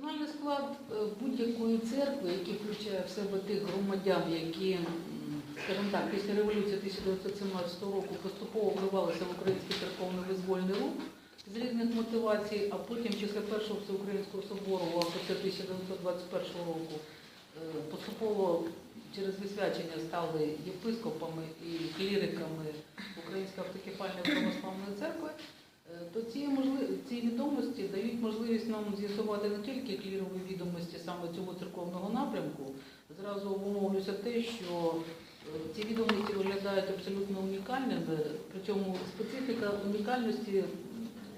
Персональний склад е, будь-якої церкви, який включає в себе тих громадян, які, скажімо так, після революції 1917 року поступово вливалися в український церковно-визвольний рух з різних мотивацій, а потім після першого всеукраїнського собору, а після 1921 року, е, поступово через висвячення стали єпископами і кліриками Української автокефальної православної церкви. То ці, можливі, ці відомості дають можливість нам з'ясувати не тільки клірові відомості саме цього церковного напрямку. Зразу обумовлюся те, що е, ці відомості виглядають абсолютно унікальними, причому специфіка унікальності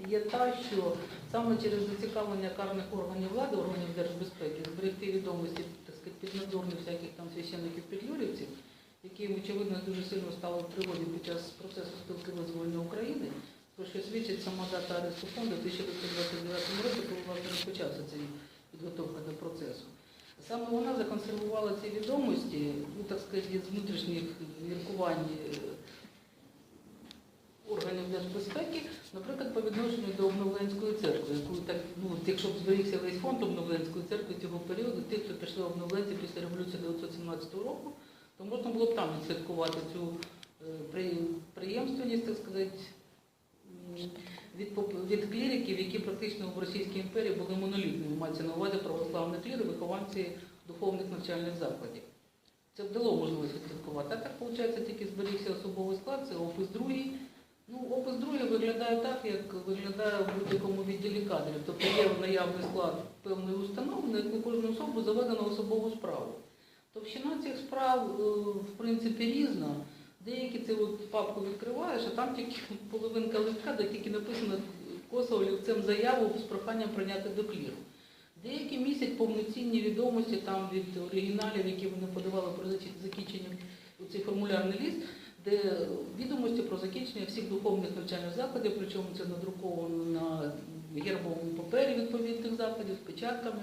є та, що саме через зацікавлення карних органів влади, органів держбезпеки, зберегти відомості так сказати, піднадзорних всяких там священників підлюрівців, які, очевидно, дуже сильно стали в пригоді під час процесу спілки визвольної України, що свідчить сама дата аресту фонду в 1929 році, коли розпочався цей підготовка до процесу. Саме вона законсервувала ці відомості, ну так сказати, з внутрішніх міркувань е, органів держбезпеки, наприклад, по відношенню до Обновленської церкви, яку так, ну, якщо б зберігся весь фонд Обновленської церкви цього періоду, тих, хто пішли обновленці після революції 1917 року, то можна було б там відслідкувати цю е, приємственність, так сказати, від, від кліриків, які практично в Російській імперії були монолітними, мається на увазі православні кліри, вихованці духовних навчальних закладів. Це дало можливість відслідкувати. А так, виходить, тільки зберігся особовий склад, це опис другий. Ну, опис другий виглядає так, як виглядає в будь-якому відділі кадрів. Тобто є наявний склад певної установи, на яку кожну особу заведено особову справу. Товщина цих справ, е, в принципі, різна. Деякі це от папку відкриваєш, а там тільки половинка листка, де тільки написано косо олівцем заяву з проханням прийняти до кліру. Деякі містять повноцінні відомості там від оригіналів, які вони подавали про закінчення у цей формулярний ліст, де відомості про закінчення всіх духовних навчальних закладів, причому це надруковано на гербовому папері відповідних закладів з печатками.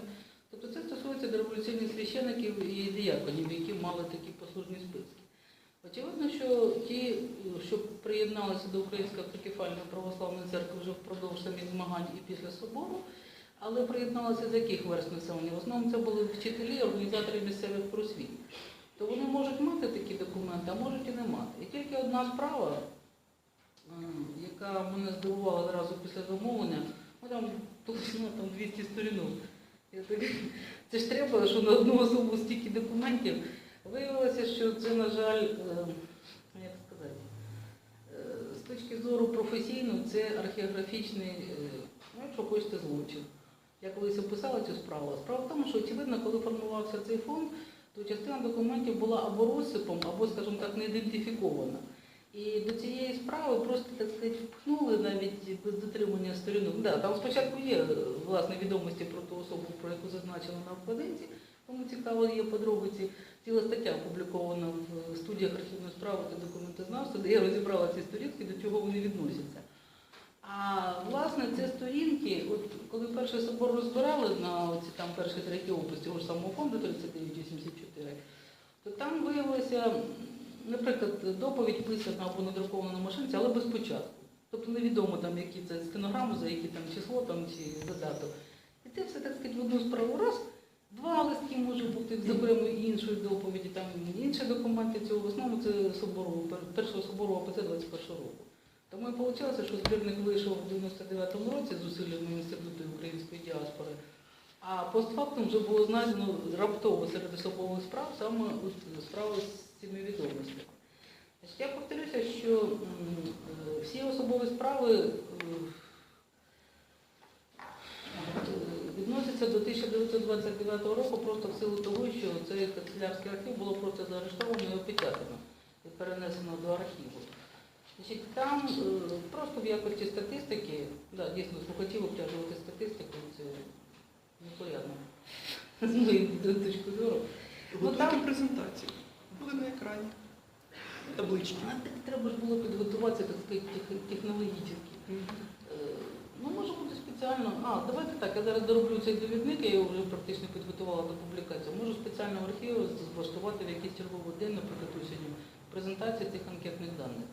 Тобто це стосується дореволюційних священиків і діяконів, які мали такі послужні списки. Очевидно, що ті, що приєдналися до Української автокефальної православної церкви вже впродовж самих змагань і після собору, але приєдналися з яких верст населення? В основному це були вчителі, організатори місцевих просвіт. То вони можуть мати такі документи, а можуть і не мати. І тільки одна справа, яка мене здивувала одразу після замовлення, ну там толщина там 200 сторінок. Це ж треба, що на одну особу стільки документів. Виявилося, що це, на жаль, е, як сказати, е, з точки зору професійної, це археографічний, е, ну, якщо хочете, злочин. Я колись описала цю справу. Справа в тому, що очевидно, коли формувався цей фонд, то частина документів була або розсипом, або, скажімо так, не ідентифікована. І до цієї справи просто, так сказати, впхнули навіть без дотримання сторінок. Да, там спочатку є власне відомості про ту особу, про яку зазначено на вкладинці. Кому цікаво є подробиці. Ціла стаття опублікована в студіях архівної справи та документознавства, де я розібрала ці сторінки, до чого вони відносяться. А власне це сторінки, от коли перший собор розбирали на оці там перші треті опис цього ж самого фонду 3984, то там виявилося, наприклад, доповідь писана або надрукована на машинці, але без початку. Тобто невідомо там, які це стенограми, за які там число там, чи задаток. І ти все так сказати в одну справу раз, два листки може бути з окремої іншої доповіді, там інші документи цього. В основному це собору, пер- першого собору АПЦ 21 року. Тому і вийшло, що збірник вийшов в 99-му році з зусиллями Інституту української діаспори, а постфактум вже було знайдено раптово серед особових справ саме справи з цими відомостями. Я повторюся, що е, всі особові справи е, е, відносяться до 1929 року просто в силу того, що цей канцелярський архів було просто заарештовано і опечатано і перенесено до архіву. Значить, там е, просто в якості статистики, да, дійсно слухачів обтяжувати статистику, це непорядно. З моєї точки зору. Ну, там- презентацію. Буде на екрані. Таблички. Треба ж було підготуватися, так сказати, тех- технологічно. Е, Ну, може спеціально. А, давайте так, я зараз дороблю цей довідник, я його вже практично підготувала до публікації. Можу спеціально в архіві влаштувати в якийсь черговий день, наприклад, осінню, презентацію цих анкетних даних.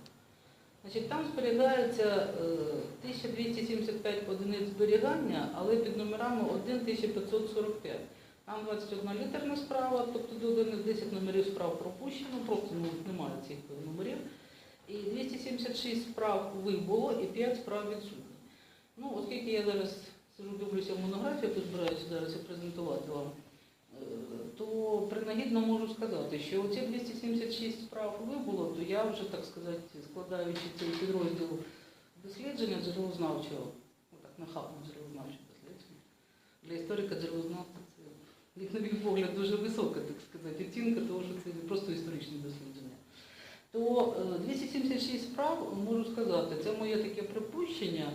Значить, там зберігається е, 1275 одиниць зберігання, але під номерами 1545. Там 21 літерна справа, тобто додано 10 номерів справ пропущено, просто немає цих номерів. І 276 справ вибуло і 5 справ відсутні. Ну, оскільки я зараз сижу, дивлюся в монографію, яку збираюся зараз презентувати вам, е, то принагідно можу сказати, що оці 276 справ вибуло, то я вже, так сказати, складаючи цей підрозділ дослідження джерелознавчого, отак нахабно джерелознавчого дослідження, для історика джерелознавця це, як на мій погляд, дуже висока, так сказати, оцінка того, що це не просто історичне дослідження. То е, 276 справ, можу сказати, це моє таке припущення,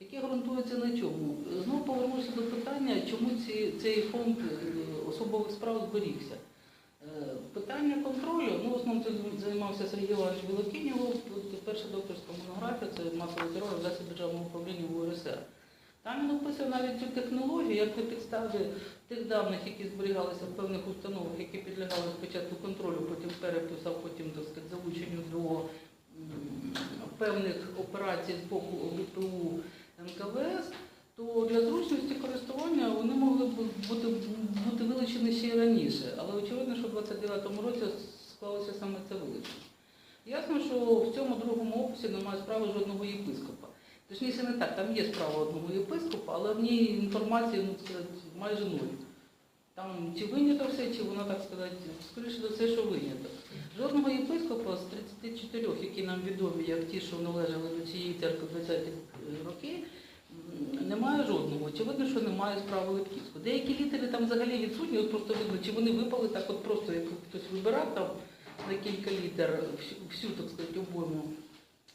яке ґрунтується на чому. Знову повернуся до питання, чому ці, цей фонд е, особових справ зберігся. Е, Питання контролю, ну, цим займався Сергій Іванович Білокінєв, перша докторська монографія, це масовий терор засіб державного управління в УРСР. Там він описує навіть цю технологію, як на підставі тих даних, які зберігалися в певних установах, які підлягали спочатку контролю, потім переписав, потім так сказати, залученню до певних операцій з боку ОГПУ НКВС, то для зручності користування вони могли б бути, бути вилучені ще й раніше. Але очевидно, що в 29-му році склалося саме це вилучення. Ясно, що в цьому другому описі немає справи жодного єпископа. Точніше не так, там є справа одного єпископа, але в ній інформації, ну, сказати, майже нуль. Там чи винято все, чи вона, так сказати, скоріше за все, що винято. Жодного єпископа з 34, які нам відомі, як ті, що належали до цієї церкви 20-х років, м, немає жодного. Очевидно, що немає справи Липківського. Деякі літери там взагалі відсутні, от просто видно, чи вони випали так, от просто як хтось вибирав там на кілька літер всю так сказати, обойму.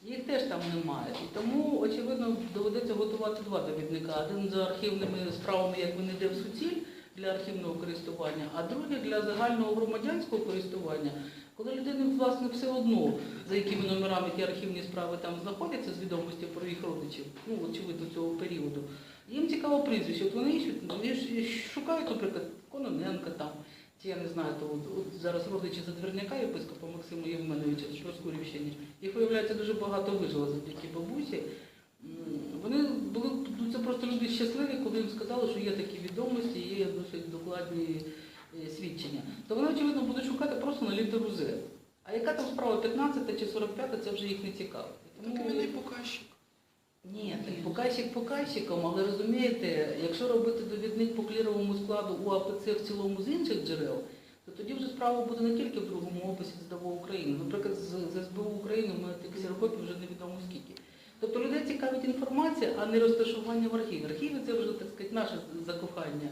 Їх теж там немає. І тому, очевидно, доведеться готувати два довідника. Один за архівними справами, як вони йде в суціль для архівного користування, а другий для загального громадянського користування, коли людини, власне, все одно, за якими номерами ті архівні справи там знаходяться з відомості про їх родичів, ну, очевидно, цього періоду. Їм цікаво прізвище. От вони вони шукають, наприклад, Кононенка там, чи я не знаю, то от, от зараз родичі Задверняка, єпископа Максима Євменовича з Проскурівщини, їх виявляється дуже багато вижило завдяки бабусі. Вони були ну, це просто люди щасливі, коли їм сказали, що є такі відомості, є досить докладні свідчення. То вони, очевидно, будуть шукати просто на літеру З. А яка там справа 15 чи 45, це вже їх не цікавить. Так він і показчик. ні, так показчик показчиком, але розумієте, якщо робити довідник по кліровому складу УАПЦ в цілому з інших джерел, то тоді вже справа буде не тільки в другому описі ЗДВО України. Наприклад, з, СБУ України ми тих ксерокопій вже невідомо скільки. Тобто людей цікавить інформація, а не розташування в архіві. Архіви це вже, так сказати, наше закохання,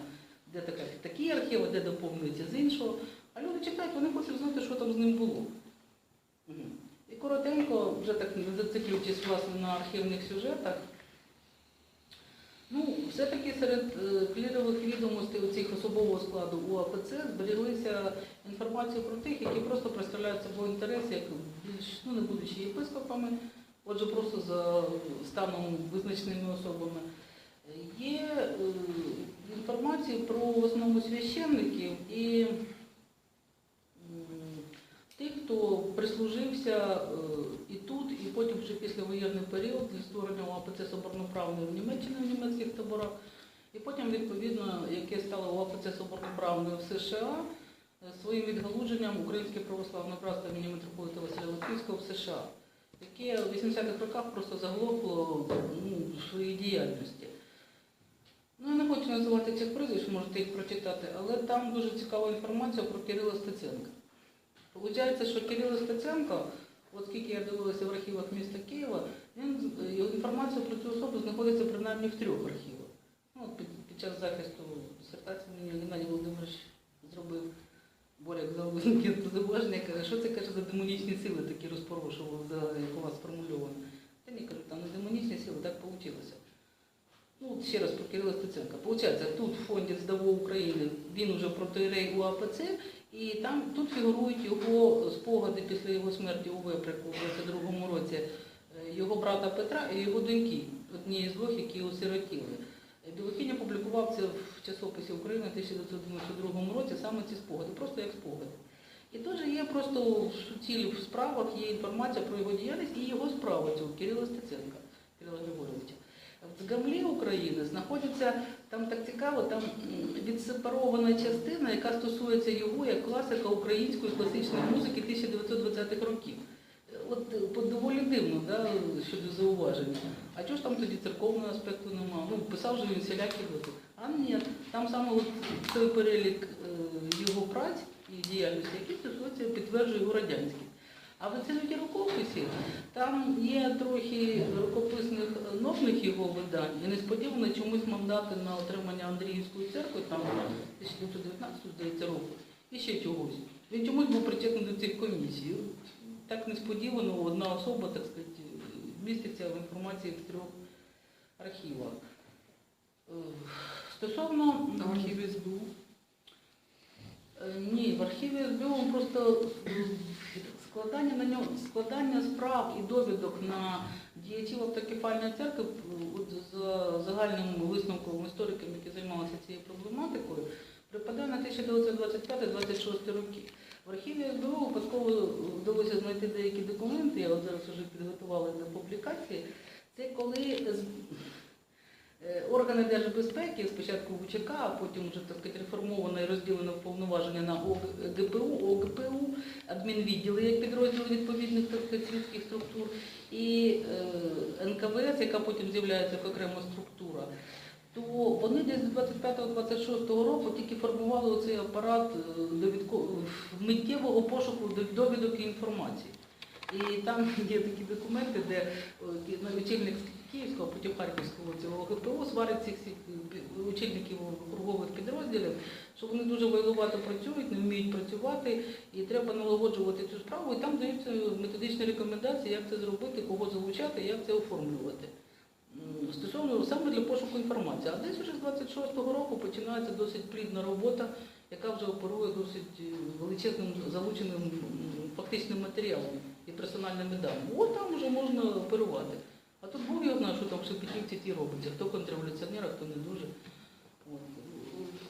де така, такі архіви, де доповнюється з іншого. А люди чекають, вони хочуть знати, що там з ним було. І коротенько, вже так не зациклюючись власне на архівних сюжетах, ну, все-таки серед е, клірових відомостей у цих особового складу УАПЦ зберіглися інформацію про тих, які просто представляють собою інтерес, як більш, ну, не будучи єпископами, отже, просто за станом визначеними особами. Є е, про в основному священників і тих, хто прислужився е, і тут, і потім вже післявоєнний період для створення ОАПЦ Соборноправної в Німеччині в німецьких таборах, і потім, відповідно, яке стало ОАПЦ Соборноправною в США, е, своїм відгалудженням Українське православне братство імені митрополита Василя Латвійського в США, яке в 80-х роках просто заглохло ну, в своїй діяльності. Ну, я не хочу називати цих прізвищ, можете їх прочитати, але там дуже цікава інформація про Кирила Стеценка. Получається, що Кирило Стеценко, от скільки я дивилася в архівах міста Києва, він, інформація про цю особу знаходиться принаймні в трьох архівах. Ну, під, під час захисту дисертації мені Геннадій Володимирович зробив Боряк зауваження, каже, що це каже за демонічні сили такі розпорошували, за як у вас сформульовано. Та ні, кажу, там не демонічні сили, так вийшло. Ну, ще раз про Кирила Стеценка. Получається, тут в фонді ЗДАВО України він уже протоірей УАПЦ, і там тут фігурують його спогади після його смерті у Веприку в 22-му році, е, його брата Петра і його доньки, однієї з двох, які осиротіли. Білохінь опублікував це в часописі України в 1992 році саме ці спогади, просто як спогади. І теж є просто в суціль в справах є інформація про його діяльність і його справа цього Кирила Стеценка, Кирила В Гамлі України знаходиться, там так цікаво, там відсепарована частина, яка стосується його як класика української класичної музики 1920-х років. От е, доволі дивно да, щодо зауваження. А чого ж там тоді церковного аспекту немає? Ну, писав же він всілякі доти. А ні, там саме от той перелік е, його праць і діяльності, які стосуються, підтверджує його радянськість. А в інституті рукописів там є трохи рукописних нових його видань, і несподівано чомусь мандати на отримання Андріївської церкви, там 1919, здається, року, і ще чогось. Він чомусь був причетний до цих комісій. Так несподівано одна особа, так сказати, міститься в інформації в трьох архівах. Е, Стосовно в архіві СБУ. Е, Ні, в архіві СБУ просто складання на ньому складання справ і довідок на діячів автокефальної церкви, за загальним висновком істориків, які займалися цією проблематикою, припадає на 1925-26 роки. В архіві СБУ випадково вдалося знайти деякі документи, я от зараз вже підготувала до публікації. Це коли з- Органи держбезпеки, спочатку ВЧК, а потім вже так реформовано і розділено повноваження на ОГПУ, ОГПУ, адмінвідділи як підрозділи відповідних світських структур, і е, НКВС, яка потім з'являється як окрема структура, то вони десь з 25-26 року тільки формували оцей апарат е, миттєвого пошуку довідок і інформації. І там є такі документи, де е, очільник Київського, потім Харківського цього ГПО сварить цих всіх очільників округових підрозділів, що вони дуже вайлувато працюють, не вміють працювати, і треба налагоджувати цю справу. І там даються методичні рекомендації, як це зробити, кого залучати, як це оформлювати. Стосовно саме для пошуку інформації. А десь вже з 26-го року починається досить плідна робота, яка вже оперує досить е, величезним залученим фактичним матеріалом і персональними даними. От там вже можна оперувати. Бог його знає, що там в Шепетівці ті робиться, хто контрреволюціонер, а хто не дуже. От.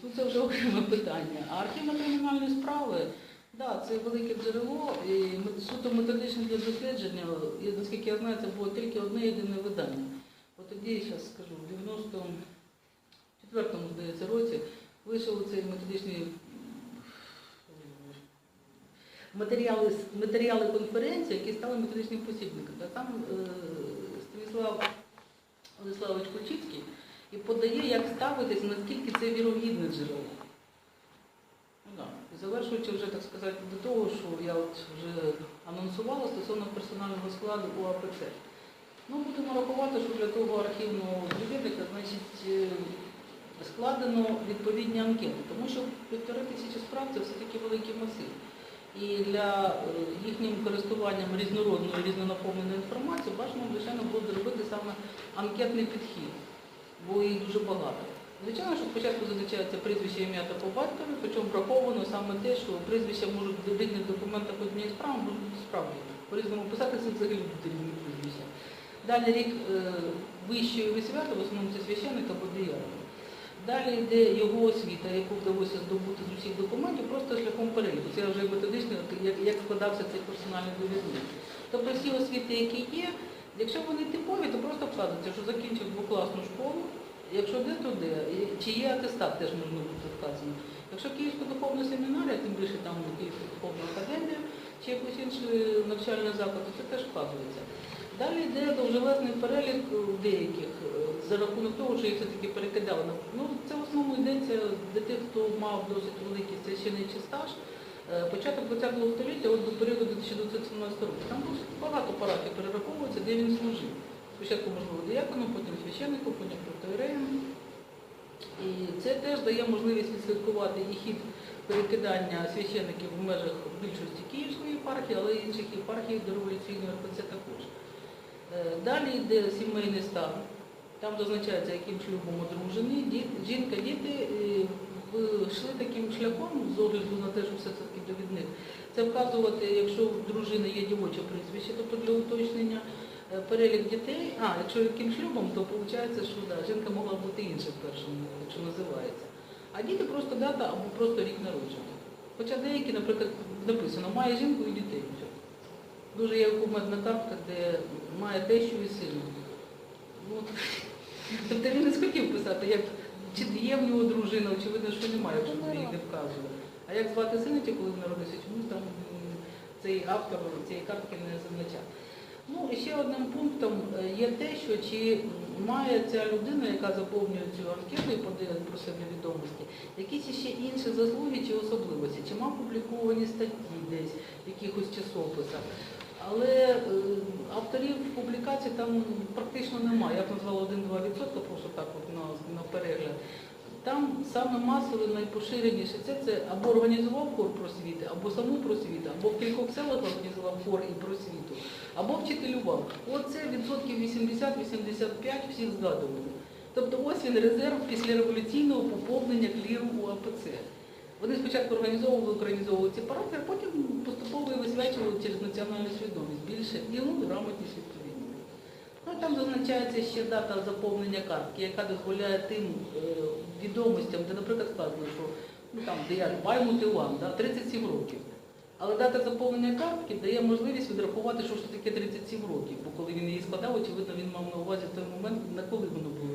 Ну, це вже окреме питання. А архівно-кримінальні справи, да, це велике джерело, і суто методичне для дослідження, і, наскільки я знаю, це було тільки одне єдине видання. От тоді, я зараз скажу, в 94-му, здається, році вийшов цей методичний матеріали, матеріали конференції, які стали методичним посібником. Там е, Станіслав Владиславович Кульчицький і подає, як ставитись, наскільки це вірогідне джерело. Ну, завершуючи вже, так сказати, до того, що я от вже анонсувала стосовно персонального складу у АПЦ. Ну, будемо рахувати, що для того архівного довідника, значить, е, складено відповідні анкети, тому що півтори тисячі справ це все-таки великий масив. І для е, їхнім користуванням різнородною, різнонаповненою інформацією бажано, звичайно, було зробити саме анкетний підхід, бо їх дуже багато. Звичайно, що спочатку зазначається прізвище ім'я та по батькові, причому враховано саме те, що прізвища можуть в різних документах однієї справи можуть бути справді. По-різному писатися взагалі будуть різні прізвища. Далі рік е, вищої висвято, в основному це священник або диякон. Далі йде його освіта, яку вдалося здобути з усіх документів, просто шляхом переліку. Це вже методично, як, як складався цей персональний довідник. Тобто всі освіти, які є, якщо вони типові, то просто вказується, що закінчив двокласну школу, якщо де, то де. Чи є атестат, теж можна бути вказано. Якщо Київська духовна семінарія, тим більше там Київська духовна академія, чи якийсь інший навчальний заклад, то це теж вказується. Далі йде довжелезний перелік е, деяких е, за рахунок того, що їх все-таки перекидали. Ну, це в основному йдеться для тих, хто мав досить великий священичий стаж. Е, Початок ХХ століття от до періоду 1917 року. Там досить багато парафій перераховується, де він служив. Спочатку, можливо, дияконом, потім священником, потім протоіреєм. І це теж дає можливість відслідкувати і хід перекидання священників в межах більшості Київської єпархії, але й інших єпархій до революційної РПЦ також. Е, Далі йде сімейний стан. Там зазначається, яким шлюбом одружений. Жінка, діти йшли таким шляхом з огляду на те, що все таки довідник. Це вказувати, якщо в дружини є дівоче прізвище, тобто для уточнення, е, перелік дітей. А, якщо яким шлюбом, то виходить, що да, жінка могла бути інша в першому, якщо називається. А діти просто дата або просто рік народження. Хоча деякі, наприклад, написано, має жінку і дітей. Дуже є кумедна картка, де має тещу і сина. Ну. Тобто він не схотів писати, як, чи є в нього дружина, очевидно, що немає, якщо він її не вказує. А як звати сина, коли він народився, чомусь там цей автор цієї картки не зазначав. Ну, і ще одним пунктом е, є те, що чи має ця людина, яка заповнює цю анкету і подає про себе відомості, якісь ще інші заслуги чи особливості, чи мав публіковані статті десь в якихось часописах. Але е, авторів публікацій там практично немає. Я б назвала 1-2%, просто так от на, на перегляд. Там саме масове, найпоширеніше це, це або організував хор просвіти, або саму просвіту, або в кількох селах організував хор і просвіту, або вчителював. Оце відсотків 80-85 всіх згадували. Тобто ось він резерв післяреволюційного поповнення кліру у АПЦ. Вони спочатку організовували, організовували ці паради, а потім поступово і висвячували через національну свідомість більше і ну, грамотність відповідно. Ну, там зазначається ще дата заповнення картки, яка дозволяє тим е, відомостям, де, наприклад, сказано, що ну, там, де я Баймут Іван, да, 37 років. Але дата заповнення картки дає можливість відрахувати, що ж таке 37 років, бо коли він її складав, очевидно, він мав на увазі в той момент, на коли воно було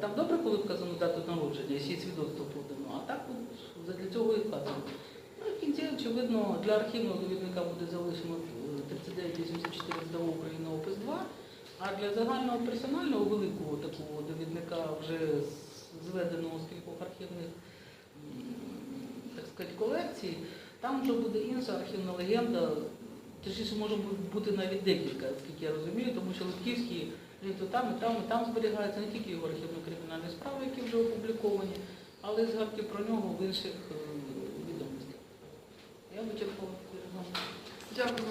Там добре, коли вказано дату народження, ще й свідоцтво подано, а так для цього і вказано. Ну, в кінці, очевидно, для архівного довідника буде залишено е, 3984 ЗДО України опис 2, а для загального персонального великого такого довідника вже зведеного з кількох архівних так сказати, колекцій, там вже буде інша архівна легенда, точніше може бути навіть декілька, скільки я розумію, тому що Литківський він то там, і там, і там зберігаються не тільки його архівно-кримінальні справи, які вже опубліковані, але й згадки про нього в інших е, відомостях. Я вичерпала. Дякую.